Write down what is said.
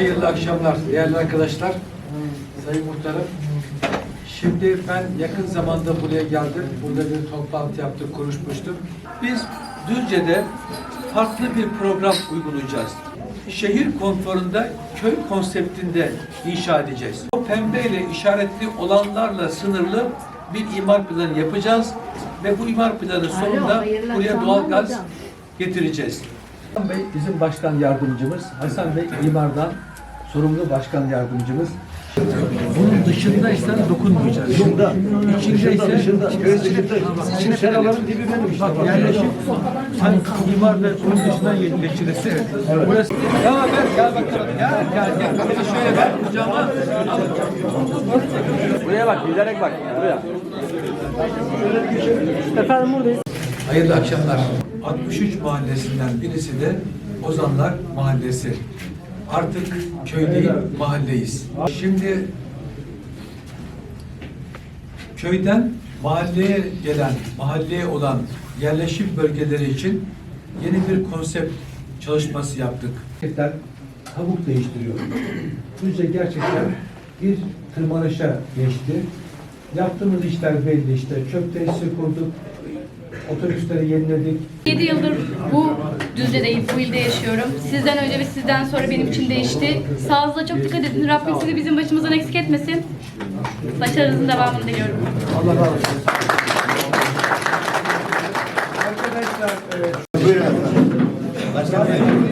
Hayırlı akşamlar değerli arkadaşlar, sayın muhtarım. Şimdi ben yakın zamanda buraya geldim. Burada bir toplantı yaptık, konuşmuştuk. Biz Düzce'de farklı bir program uygulayacağız. Şehir konforunda köy konseptinde inşa edeceğiz. O pembeyle işaretli olanlarla sınırlı bir imar planı yapacağız ve bu imar planı sonunda buraya doğalgaz hocam. getireceğiz. Hasan Bey bizim başkan yardımcımız. Hasan Bey imardan sorumlu başkan yardımcımız. Bunun dışında ise dokunmayacağız. Dışında. İçinde ise Şimdi seraların dibi benim işte. bak yerleşim sen imar ve onun dışından geçiresi. Evet. Burası. Tamam ver gel bakalım. Gel gel gel. Beni şöyle ver kucağıma. Buraya bak, bilerek bak. Buraya. Efendim buradayız. Hayırlı akşamlar. 63 mahallesinden birisi de Ozanlar Mahallesi. Artık köy değil, mahalleyiz. Şimdi köyden mahalleye gelen, mahalleye olan yerleşim bölgeleri için yeni bir konsept çalışması yaptık. Gerçekten tavuk değiştiriyor. Düzce gerçekten bir tırmanışa geçti. Yaptığımız işler belli işte. Çöp tesisi kurduk, otobüsleri yeniledik, 7 yıldır bu Düzce'deyim, bu ilde yaşıyorum. Sizden önce ve sizden sonra benim için değişti. Sağlığınıza çok dikkat edin. Rabbim sizi bizim başımızdan eksik etmesin. Başarınızın devamını diliyorum. Allah razı olsun. Arkadaşlar, e, Buyurun efendim. Başkanım.